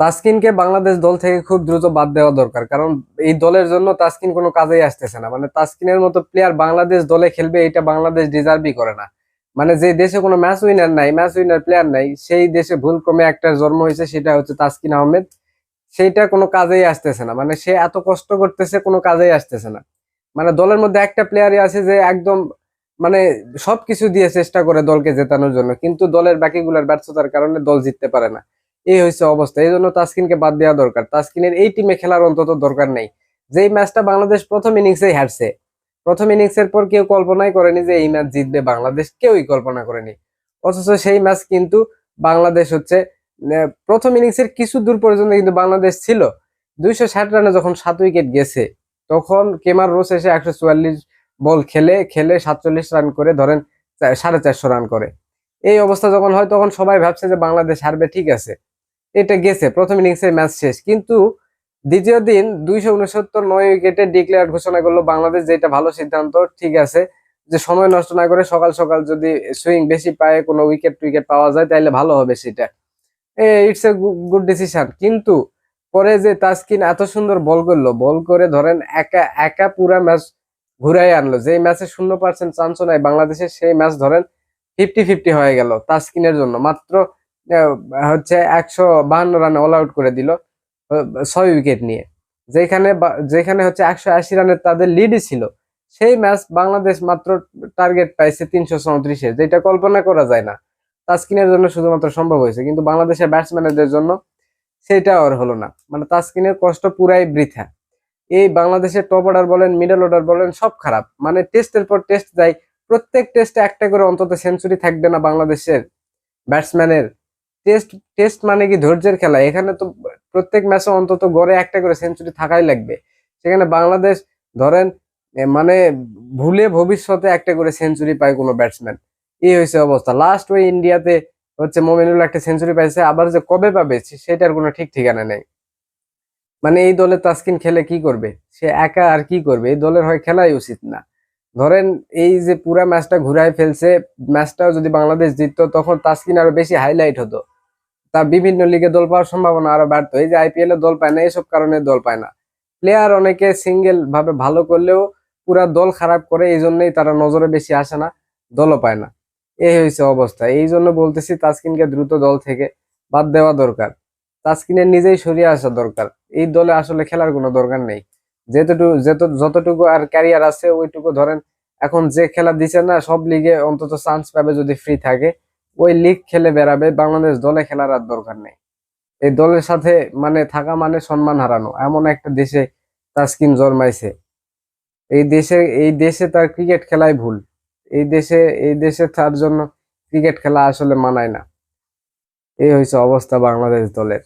তাসকিনকে বাংলাদেশ দল থেকে খুব দ্রুত বাদ দেওয়া দরকার। কারণ এই দলের জন্য তাসকিন কোনো কাজেই আসতেছে না। মানে তাসকিনের মতো প্লেয়ার বাংলাদেশ দলে খেলবে, এটা বাংলাদেশ ডিজার্ভই করে না। মানে যে দেশে কোনো ম্যাচ উইনার নাই ম্যাচ উইনার প্লেয়ার নাই, সেই দেশে ভুল ক্রমে একটা জন্ম হয়েছে, সেটা হচ্ছে তাসকিন আহমেদ। সেইটা কোনো কাজেই আসতেছে না। মানে সে এত কষ্ট করতেছে, কোনো কাজেই আসতেছে না। মানে দলের মধ্যে একটা প্লেয়ারই আছে যে একদম মানে সবকিছু দিয়ে চেষ্টা করে দলকে জেতানোর জন্য। কিন্তু দলের বাকিগুলোর ব্যর্থতার কারণে দল জিততে পারে না। এই হয়েছে অবস্থা। এই জন্য তাসকিনকে বাদ দেওয়া দরকার। তাসকিনের এই টিমে খেলার অন্তত দরকার নেই। যেই ম্যাচটা বাংলাদেশ প্রথম ইনিংসেই হারছে, প্রথম ইনিংসের পর কেউ কল্পনাই করেনি যে এই ম্যাচ জিতবে বাংলাদেশ, কেউই কল্পনা করেনি। অথচ সেই ম্যাচ কিন্তু বাংলাদেশ হচ্ছে প্রথম ইনিংসের কিছু দূর পর্যন্ত কিন্তু বাংলাদেশ ছিল। দুইশো ষাট রানে যখন সাত উইকেট গেছে, তখন কেমার রোস এসে একশো চুয়াল্লিশ বল খেলে খেলে সাতচল্লিশ রান করে ধরেন সাড়ে চারশো রান করে। এই অবস্থা যখন হয়, তখন সবাই ভাবছে যে বাংলাদেশ হারবে, ঠিক আছে। এটা গেছে, প্রথম ইনিংসের ম্যাচ শেষ। কিন্তু দ্বিতীয় দিন দুইশো উনসত্তর নয় উইকেটে ডিক্লেয়ার ঘোষণা করল বাংলাদেশ যেটা ভালো সিদ্ধান্ত, ঠিক আছে। যে সময় নষ্ট না করে সকাল সকাল যদি সুইং বেশি পায়, কোনো উইকেট টুইকেট পাওয়া যায় তাহলে ভালো হবে সেটা। ইটস এ গুড ডিসিশন কিন্তু পরে যে তাসকিন এত সুন্দর বল করল, বল করে ধরেন একা একা পুরা ম্যাচ ঘুরাই আনলো। যে ম্যাচে শূন্য পার্সেন্ট চান্সও নাই, বাংলাদেশের সেই ম্যাচ ধরেন ফিফটি ফিফটি হয়ে গেল তাসকিনের জন্য। মাত্র হচ্ছে একশো বাহান্ন রানে অল আউট করে দিল ছয় উইকেট নিয়ে। যেখানে যেখানে হচ্ছে একশো আশি রানের তাদের লিডই ছিল। সেই ম্যাচ বাংলাদেশ মাত্র টার্গেট পাইছে তিনশো চৌত্রিশে, যেটা কল্পনা করা যায় না। তাস্কিনের জন্য শুধুমাত্র সম্ভব হয়েছে, কিন্তু বাংলাদেশের ব্যাটসম্যানদের জন্য সেটা আর হলো না। মানে তাস্কিনের কষ্ট পুরাই বৃথা। এই বাংলাদেশের টপ অর্ডার বলেন মিডল অর্ডার বলেন, সব খারাপ। মানে টেস্টের পর টেস্ট যায় প্রত্যেক টেস্টে একটা করে অন্তত সেঞ্চুরি থাকবে না বাংলাদেশের ব্যাটসম্যানের টেস্ট টেস্ট মানে কি ধৈর্যের খেলা। এখানে তো প্রত্যেক ম্যাচে অন্তত গড়ে একটা করে সেঞ্চুরি থাকাই লাগবে। সেখানে বাংলাদেশ ধরেন মানে ভুলে ভবিষ্যতে একটা করে সেঞ্চুরি পায় কোনো ব্যাটসম্যান এই হয়েছে অবস্থা। লাস্ট ওই ইন্ডিয়াতে হচ্ছে মোমিনুল একটা সেঞ্চুরি পাইছে। আবার যে কবে পাবে সেটার কোনো ঠিক ঠিকানা নেই। মানে এই দলে তাস্কিন খেলে কি করবে? সে একা আর কি করবে? এই দলের হয় খেলাই উচিত না। ধরেন, এই যে পুরা ম্যাচটা ঘুরায় ফেলছে ম্যাচটাও যদি বাংলাদেশ জিততো, তখন তাস্কিন আরও বেশি হাইলাইট হতো। তা বিভিন্ন লিগে দল পাওয়ার সম্ভাবনা আরও বাড়তো। এই যে আইপিএল এ দল পায় না এইসব কারণে দল পায় না। প্লেয়ার অনেকে সিঙ্গেল ভাবে ভালো করলেও পুরা দল খারাপ করে এই জন্যই তারা নজরে বেশি আসে না, দলও পায় না। এই হয়েছে অবস্থা। এই জন্য বলতেছি, তাসকিনকে দ্রুত দল থেকে বাদ দেওয়া দরকার। তাসকিনের নিজেই সরিয়ে আসা দরকার। এই দলে আসলে খেলার কোনো দরকার নেই। যেতটুকু যেত, যতটুকু আর ক্যারিয়ার আছে, ওইটুকু ধরেন, এখন যে খেলা দিছে না, সব লিগে অন্তত চান্স পাবে যদি ফ্রি থাকে। ওই লিগ খেলে বেড়াবে, বাংলাদেশ দলে খেলার আর দরকার নেই। এই দলের সাথে মানে থাকা মানে সম্মান হারানো, এমন একটা দেশে তাসকিন জন্মাইছে। এই দেশে এই দেশে তার ক্রিকেট খেলাই ভুল। এই দেশে এই দেশে তার জন্য ক্রিকেট খেলা আসলে মানায় না। এই হয়েছে অবস্থা বাংলাদেশ দলের।